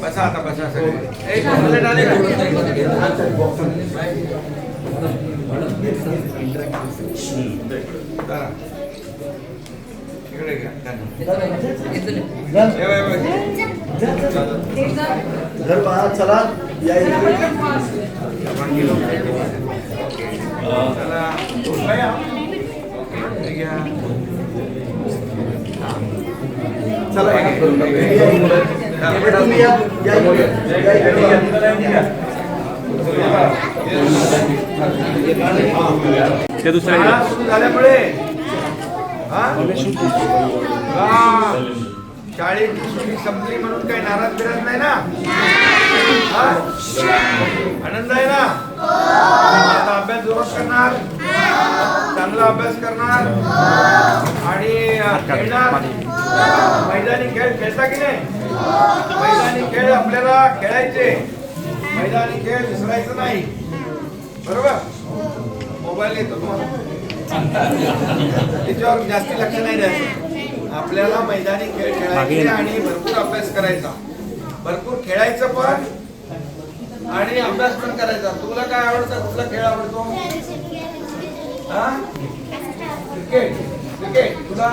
बसा आता बसा सर एक मसाले डालेगा। मैडम इंटरेक्ट इकडे घ्या. घर पहा चला या. चला. बाई. ओके, घ्या. चला घे, घे. या इकडे तुम्ही या या इकडे. या इकडे या. शाळा सुरू झाल्यामुळे. शाळेची सुट्टी संपली म्हणून काही नाराज बिराज नाही ना? हा? आनंद आहे ना? आता अभ्यास जोरात करणार. चांगला अभ्यास करणार. आणि खेळणार. मैदानी खेळ खेळता की नाही? मैदानी खेळ आपल्याला खेळायचे. मैदानी खेळ विसरायचं नाही. बरोबर? मोबाईल येतो तुम्हाला. त्याच्यावर जास्ती लक्ष नाही द्यायचं. आपल्याला मैदानी खेळ खेळायचे आणि भरपूर अभ्यास करायचा. भरपूर खेळायचं पण आणि अभ्यास पण करायचा. तुला काय आवडतं? कुठला खेळ आवडतो? हा? क्रिकेट. क्रिकेट. तुला?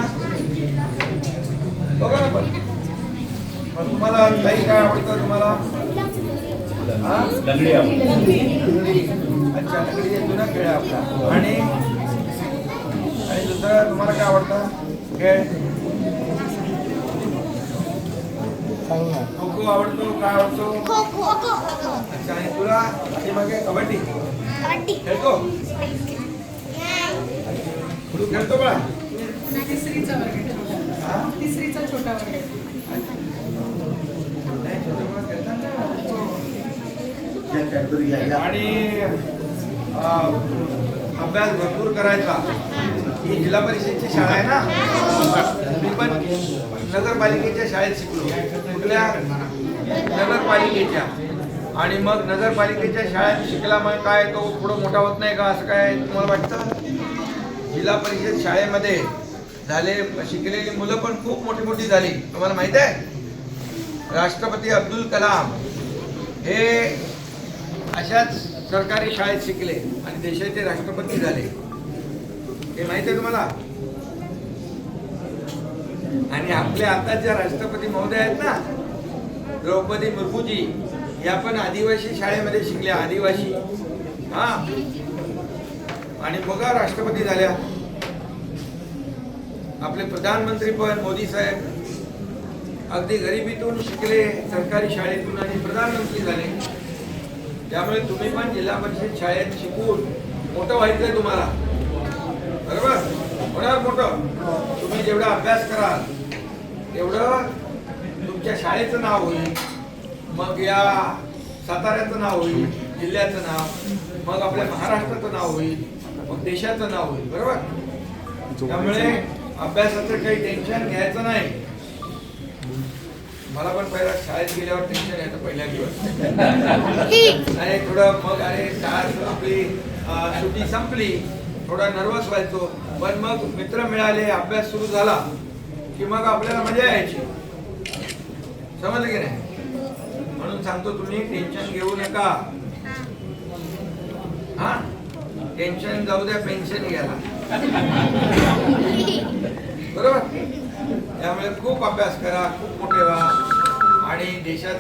बघा ना पण. मग तुम्हाला काही काय आवडतं तुम्हाला? हा? लंगडी अच्छा लंगडी जुना खेळ आपला. आणि आणि दुसरं तुम्हाला काय आवडतं? खेळ खो खो आवडतो काय आवडतो? अच्छा आणि तुला आणि मग कबड्डी. खेळतो? तू खेळतो का? तिसरीचा वर्ग हा? तिसरीचा छोटा वर्ग या. आणि अभ्यास भरपूर करायचा. ही जिल्हा परिषदची शाळा आहे ना? मी पण नगरपालिकेच्या शाळेत शिकलो. कुठल्या? नगरपालिकेच्या. आणि मग नगरपालिकेच्या शाळेत शिकला मग काय तो पुढं मोठा होत नाही का? असं काय तुम्हाला वाटतं? जिल्हा परिषद शाळेमध्ये झाले शिकलेली मुलं पण खूप मोठी मोठी झाली. तुम्हाला माहीत आहे? राष्ट्रपती अब्दुल कलाम हे अशाच सरकारी शाळेत शिकले आणि देशाचे राष्ट्रपती झाले. हे माहिती आहे तुम्हाला? आणि आपल्या आता ज्या राष्ट्रपती महोदय आहेत ना द्रौपदी मुर्मूजी या पण आदिवासी शाळेमध्ये शिकल्या आदिवासी. हा. आणि बघा राष्ट्रपती झाल्या. आपले प्रधानमंत्री पण मोदी साहेब. अगदी गरिबीतून शिकले सरकारी शाळेतून आणि प्रधानमंत्री झाले. त्यामुळे तुम्ही पण जिल्हा परिषद शाळेत शिकून मोठं व्हायचंय तुम्हाला. बरोबर? होणार मोठं तुम्ही जेवढा अभ्यास कराल तेवढं तुमच्या शाळेचं नाव होईल. मग या साताऱ्याचं नाव होईल जिल्ह्याचं नाव. मग आपल्या महाराष्ट्राचं नाव होईल मग देशाचं नाव होईल. बरोबर? त्यामुळे अभ्यासाचं काही टेन्शन घ्यायचं नाही. मला पण पहिला शाळेत गेल्यावर टेन्शन यायचं पहिल्या दिवस. आणि थोडं मग अरे शाळा आपली सुट्टी संपली. थोडा नर्वस व्हायचो. पण मग मित्र मिळाले अभ्यास सुरू झाला की मग आपल्याला मजा यायची. समजलं की नाही? म्हणून सांगतो तुम्ही टेन्शन घेऊ नका. हा? टेन्शन जाऊ द्या पेन्शन घ्यायला. बरोबर? त्यामुळे खूप अभ्यास करा खूप मोठे व्हा. आणि देशात